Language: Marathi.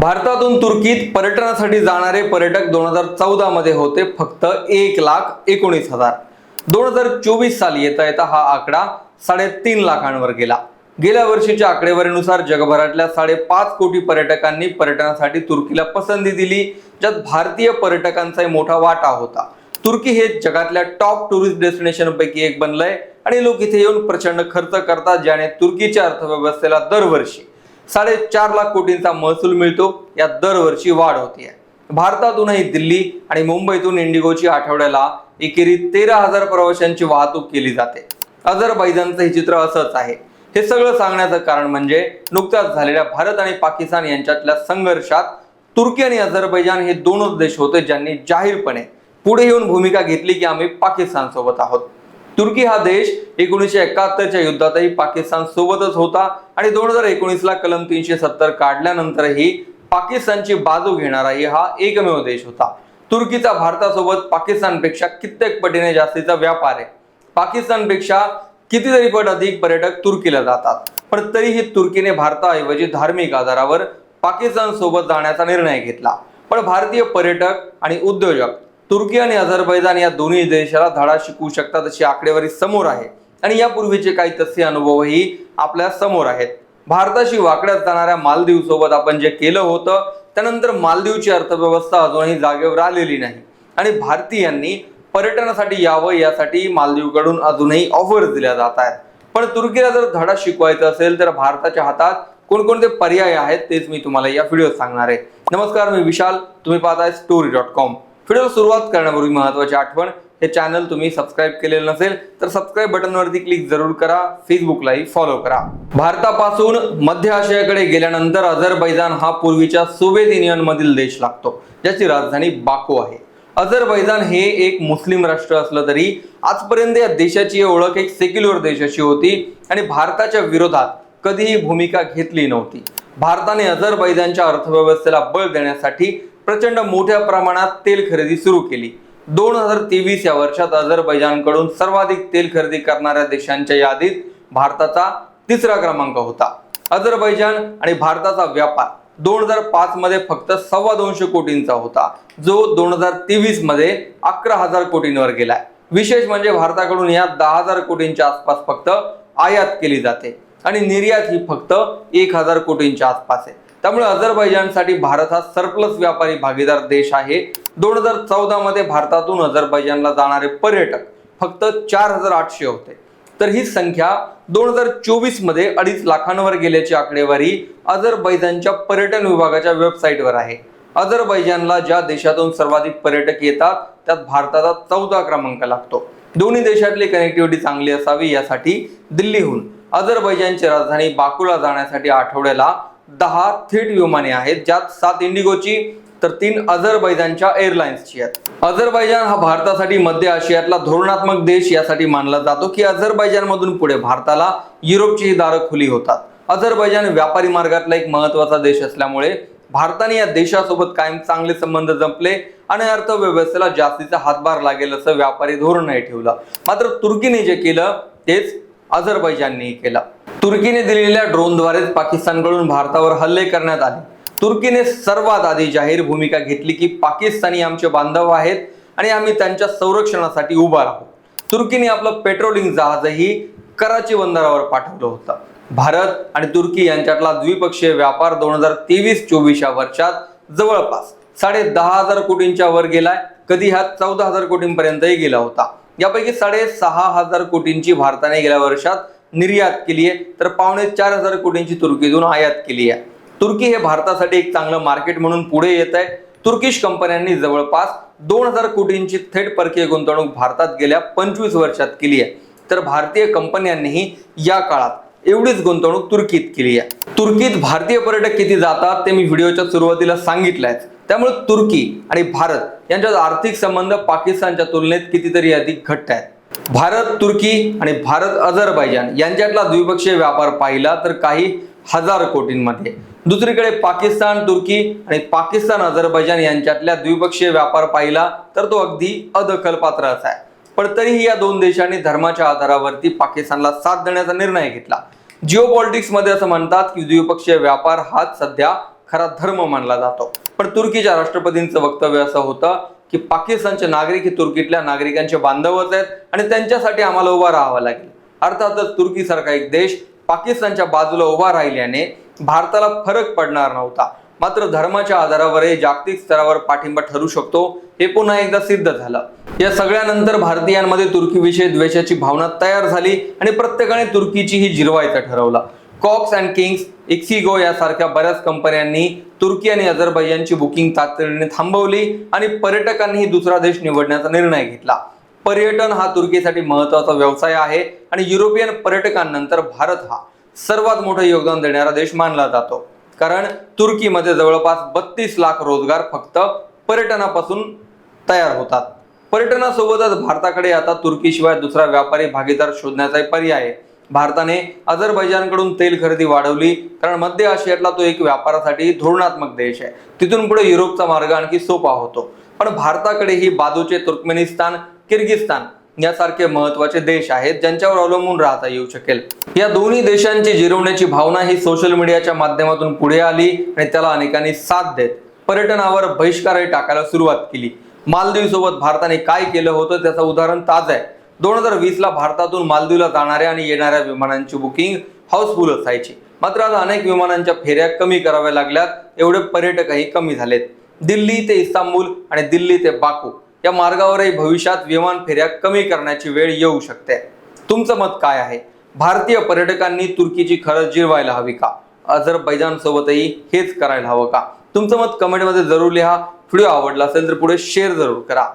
भारतातून तुर्कीत पर्यटनासाठी जाणारे पर्यटक दोन हजार चौदा मध्ये होते फक्त एक लाख एकोणीस हजार. दोन हजार चोवीस साली येता येता हा आकडा साडेतीन लाखांवर गेला. गेल्या वर्षीच्या आकडेवारीनुसार जगभरातल्या साडेपाच कोटी पर्यटकांनी पर्यटनासाठी तुर्कीला पसंती दिली ज्यात भारतीय पर्यटकांचाही मोठा वाटा होता. तुर्की हे जगातल्या टॉप टुरिस्ट डेस्टिनेशन पैकी एक बनलंय आणि लोक इथे येऊन प्रचंड खर्च करतात ज्याने तुर्कीच्या अर्थव्यवस्थेला दरवर्षी साडेचार लाख कोटींचा महसूल मिळतो. यात दरवर्षी वाढ होतीये. भारतातूनही दिल्ली आणि मुंबईतून इंडिगोची आठवड्याला एकेरी तेरा हजार प्रवाशांची वाहतूक केली जाते. अझरबैजानचं हे चित्र असंच आहे. हे सगळं सांगण्याचं कारण म्हणजे नुकत्याच झालेल्या भारत आणि पाकिस्तान यांच्यातल्या संघर्षात तुर्की आणि अझरबैजान हे दोनच देश होते ज्यांनी जाहीरपणे पुढे येऊन भूमिका घेतली की आम्ही पाकिस्तान सोबत आहोत. तुर्की हा देश एकोणीसशे एकाहत्तरच्या युद्धातही पाकिस्तान सोबतच होता आणि दोन हजार एकोणीसला कलम तीनशे सत्तर काढल्यानंतरही पाकिस्तानची बाजू घेणाराही हा एकमेव देश होता. तुर्कीचा भारतासोबत पाकिस्तानपेक्षा कित्येक पटीने जास्तीचा व्यापार आहे. पाकिस्तानपेक्षा कितीतरी पट अधिक पर्यटक तुर्कीला जातात. पण तरीही तुर्कीने भारताऐवजी धार्मिक आधारावर पाकिस्तान सोबत जाण्याचा निर्णय घेतला. पण भारतीय पर्यटक आणि उद्योजक तुर्की आणि अझरबैजान या दोन्ही देशाला धडा शिकवू शकतात अशी आकडेवारी समोर आहे. आणि यापूर्वीचे काही तसे अनुभवही आपल्यासमोर आहेत. भारताशी वाकड्यात जाणाऱ्या मालदीव सोबत आपण जे केलं होतं त्यानंतर मालदीवची अर्थव्यवस्था अजूनही जागेवर आलेली नाही. आणि भारतीयांनी पर्यटनासाठी यावं यासाठी मालदीवकडून अजूनही ऑफर्स दिल्या जात आहेत. पण तुर्कीला जर धडा शिकवायचा असेल तर भारताच्या हातात कोणकोणते पर्याय आहेत तेच मी तुम्हाला या व्हिडिओत सांगणार आहे. नमस्कार मी विशाल. तुम्ही पाहताय स्टोरी डॉट कॉम व्हिडिओ सुरुवात करण्यापूर्वी महत्वाची आठवण हे चॅनल तुम्ही सबस्क्राईब केलेलं नसेल तर सबस्क्राईब बटनवरती क्लिक जरूर करा फेसबुकलाही फॉलो करा. भारतापासून मध्य आशियाकडे गेल्यानंतर अझरबैजान हा पूर्वीच्या सोव्हिएत युनियनमधील देश लागतो ज्याची राजधानी बाको आहे. अझरबैजान हे एक मुस्लिम राष्ट्र असलं तरी आजपर्यंत या देशाची ओळख एक सेक्युलर देश अशी होती आणि भारताच्या विरोधात कधीही भूमिका घेतली नव्हती. भारताने अझरबैजानच्या अर्थव्यवस्थेला बळ देण्यासाठी प्रचंड मोठ्या प्रमाणात तेल खरेदी सुरू केली. दोन हजार तेवीस या वर्षात अझरबैजानकडून सर्वाधिक तेल खरेदी करणाऱ्या देशांच्या यादीत भारताचा तिसरा क्रमांक होता. अझरबैजान आणि भारताचा व्यापार दोन हजार पाच मध्ये फक्त सव्वा दोनशे कोटींचा होता जो दोन हजार तेवीसमध्ये अकरा हजार कोटींवर गेलाय. विशेष म्हणजे भारताकडून या दहा हजार कोटींच्या आसपास फक्त आयात केली जाते आणि निर्यात ही फक्त एक हजार कोटींच्या आसपास आहे. त्यामुळे अझरबैजानसाठी भारत हा सरप्लस व्यापारी भागीदार देश आहे. दोन हजार चौदा मध्ये भारतातून अझरबैजानला जाणारे पर्यटक फक्त चार हजार आठशे होते. तर ही संख्या दोन हजार चोवीसमध्ये अडीच लाखांवर गेल्याची आकडेवारी अझरबैजानच्या पर्यटन विभागाच्या वेबसाईटवर आहे. अझरबैजानला ज्या देशातून सर्वाधिक पर्यटक येतात त्यात भारताचा चौदा क्रमांक लागतो. दोन्ही देशातली कनेक्टिव्हिटी चांगली असावी यासाठी दिल्लीहून अझरबैजानची राजधानी बाकूला जाण्यासाठी आठवड्याला दहा थेट विमाने आहेत ज्यात सात इंडिगोची तर तीन अझरबैजानच्या एअरलाइन्सची आहेत. अझरबैजान हा भारतासाठी मध्य आशियातला धोरणात्मक देश यासाठी मानला जातो की अझरबैजानमधून पुढे भारताला युरोपचीही दारं खुली होतात. अझरबैजान व्यापारी मार्गातला एक महत्त्वाचा देश असल्यामुळे भारताने या देशासोबत कायम चांगले संबंध जपले आणि अर्थव्यवस्थेला जास्तीचा हातभार लागेल असं व्यापारी धोरणही ठेवलं. मात्र तुर्कीने जे केलं तेच अझरबैजाननेही केला. तुर्कीने दिलेल्या ड्रोनद्वारेच पाकिस्तानकडून भारतावर हल्ले करण्यात आले. तुर्कीने सर्वात आधी जाहीर भूमिका घेतली की पाकिस्तानी आमचे बांधव आहेत आणि आम्ही त्यांच्या संरक्षणासाठी उभा राहू. तुर्कीने आपलं पेट्रोलिंग जहाजही कराची बंदरावर पाठवलं होतं. भारत आणि तुर्की यांच्यातला द्विपक्षीय व्यापार दोन हजार तेवीस चोवीस या वर्षात जवळपास साडे दहा हजार कोटींच्या वर गेलाय. कधी हा चौदा हजार कोटींपर्यंतही गेला होता. यापैकी साडेसहा हजार कोटींची भारताने गेल्या वर्षात निर्यात केली आहे. तर पावणे चार हजार कोटींची तुर्कीतून आयात केली आहे. तुर्की हे भारतासाठी एक चांगलं मार्केट म्हणून पुढे येत आहे. तुर्किश कंपन्यांनी जवळपास दोन हजार कोटींची थेट परकीय गुंतवणूक भारतात गेल्या पंचवीस वर्षात केली आहे. तर भारतीय कंपन्यांनीही या काळात एवढीच गुंतवणूक तुर्कीत केली आहे. तुर्कीत भारतीय पर्यटक किती जातात ते मी व्हिडिओच्या सुरुवातीला सांगितलंय. त्यामुळे तुर्की आणि भारत यांच्यात आर्थिक संबंध पाकिस्तानच्या तुलनेत कितीतरी अधिक घट्ट आहेत. भारत तुर्की आणि भारत अझरबैजान यांच्यातला द्विपक्षीय व्यापार पाहिला तर काही हजार कोटींमध्ये. दुसरीकडे पाकिस्तान तुर्की आणि पाकिस्तान अझरबैजान यांच्यातल्या द्विपक्षीय व्यापार पाहिला तर तो अगदी अदखलपात्राचा आहे. पण तरीही या दोन देशांनी धर्माच्या आधारावरती पाकिस्तानला साथ देण्याचा निर्णय घेतला. जिओ पॉलिटिक्समध्ये असं म्हणतात की द्विपक्षीय व्यापार हाच सध्या खरा धर्म मानला जातो. पण तुर्कीच्या राष्ट्रपतींचं वक्तव्य असं होतं की पाकिस्तानचे नागरिक हे तुर्कीतल्या नागरिकांचे बांधवच आहेत आणि त्यांच्यासाठी आम्हाला उभा राहावं लागेल. अर्थातच तुर्कीसारखा एक देश पाकिस्तानच्या बाजूला उभा राहिल्याने भारताला फरक पडणार नव्हता. मात्र धर्माच्या आधारावरही जागतिक स्तरावर पाठिंबा ठरू शकतो हे पुन्हा एकदा सिद्ध झालं. या सगळ्यानंतर भारतीयांमध्ये तुर्कीविषयी द्वेषाची भावना तयार झाली आणि प्रत्येकाने तुर्कीचीही जिरवायचं ठरवलं. कॉक्स अँड किंग्स इक्सिगो यासारख्या बऱ्याच कंपन्यांनी तुर्की आणि अझरबैजानची बुकिंग तातडीने थांबवली आणि पर्यटकांनीही दुसरा देश निवडण्याचा निर्णय घेतला. पर्यटन हा तुर्कीसाठी महत्त्वाचा व्यवसाय आहे आणि युरोपियन पर्यटकांनंतर भारत हा सर्वात मोठं योगदान देणारा देश मानला जातो. कारण तुर्कीमध्ये जवळपास बत्तीस लाख रोजगार फक्त पर्यटनापासून तयार होतात. पर्यटनासोबतच भारताकडे आता तुर्कीशिवाय दुसरा व्यापारी भागीदार शोधण्याचा पर्याय आहे. भारताने अझरबैजानकडून तेल खरेदी वाढवली. कारण मध्य आशियातला तो एक व्यापारासाठी धोरणात्मक देश आहे. तिथून पुढे युरोपचा मार्ग आणखी सोपा होतो. पण भारताकडे ही बाजूचे तुर्कमेनिस्तान किर्गिस्तान यासारखे महत्त्वाचे देश आहेत ज्यांच्यावर अवलंबून राहता येऊ शकेल. या दोन्ही देशांची जिरवण्याची भावना ही सोशल मीडियाच्या माध्यमातून पुढे आली आणि त्याला अनेकांनी साथ देत पर्यटनावर बहिष्कारही टाकायला सुरुवात केली. मालदीव सोबत भारताने काय केलं होतं त्याचं उदाहरण ताज आहे. दोन हजार वीस ला भारतातून मालदीवला जाणाऱ्या आणि येणाऱ्या विमानांची बुकिंग हाऊसफुल असायची. मात्र आज अनेक विमानांच्या फेऱ्या कमी कराव्या लागल्यात. एवढे पर्यटकही कमी झालेत. दिल्ली ते इस्तांबूल आणि दिल्ली ते बाकू या मार्गावरही भविष्यात विमान फेऱ्या कमी करण्याची वेळ येऊ शकते. तुमचं मत काय आहे? भारतीय पर्यटकांनी तुर्कीची खरंच जिरवायला हवी का? अझरबैजान सोबतही हेच करायला हवं का? तुमचं मत कमेंटमध्ये जरूर लिहा. व्हिडिओ आवडला असेल तर पुढे शेअर जरूर करा.